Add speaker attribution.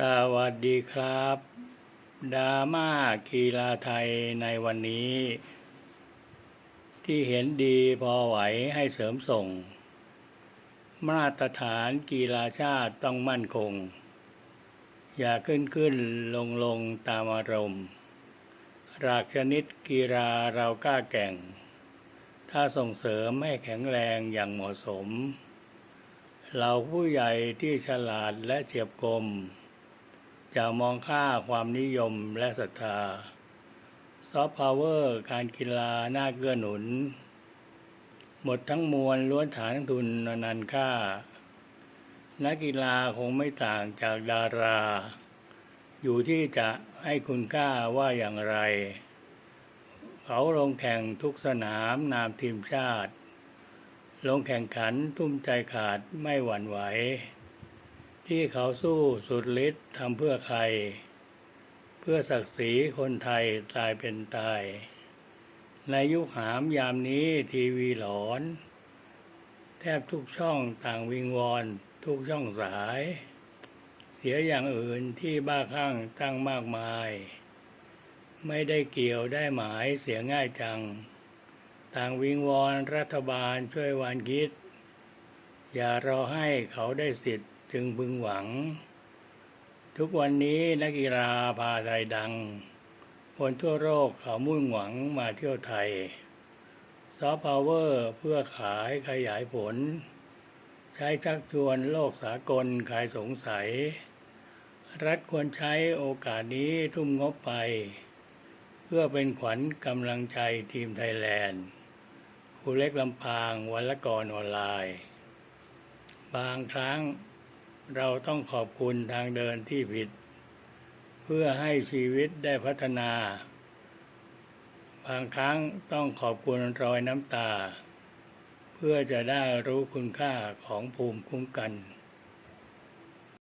Speaker 1: สวัสดีครับดราม่ากีฬาไทยในวันนี้ ที่เห็นดีพอไหวให้เสริมส่ง มาตรฐานกีฬาชาติต้องมั่นคง อย่าขึ้นขึ้นลงลงตามอารมณ์รากชนิดกีฬาเรากล้าแก่ง ถ้าส่งเสริมให้แข็งแรงอย่างเหมาะสม เราผู้ใหญ่ที่ฉลาดและเฉียบคม จะมองค่าความนิยมและศรัทธา ซอฟต์พาวเวอร์การกีฬาน่าเกื้อหนุน หมดทั้งมวลล้วนฐานทุนอนันต์ค่า นักกีฬาคงไม่ต่างจากดารา อยู่ที่จะให้คุณค่าว่าอย่างไร เขาลงแข่งทุกสนามนามทีมชาติ ลงแข่งขันทุ่มใจขาดไม่หวั่นไหว ที่เขาสู้สุดฤทธิ์ทำเพื่อใคร เพื่อศักดิ์ศรีคนไทยตายเป็นตาย ในยุคหามยามนี้ทีวีหลอน แทบทุกช่องต่างวิงวอนทุกช่องสาย เสียอย่างอื่นที่บ้าคลั่งตั้งมากมาย ไม่ได้เกี่ยวได้หมายเสียง่ายจัง ต่างวิงวอนรัฐบาลช่วยวานคิด อย่ารอให้เขาได้สิทธิ จึงพึงหวัง ทุกวันนี้นักกีฬาพาไทยดัง คนทั่วโลกเขามุ่งหวังมาเที่ยวไทย ซอฟต์พาวเวอร์เพื่อขายขยายผล ใช้ชักชวนโลกสากลขายสงสัย รัฐควรใช้โอกาสนี้ทุ่มงบไป เพื่อเป็นขวัญกำลังใจทีมไทยแลนด์ครูเล็กลำพางวันละกรออนไลน์ บางครั้ง เราต้องขอบคุณทางเดินที่ผิด เพื่อให้ชีวิตได้พัฒนา บางครั้งต้องขอบคุณรอยน้ำตา เพื่อจะได้รู้คุณค่าของภูมิคุ้มกัน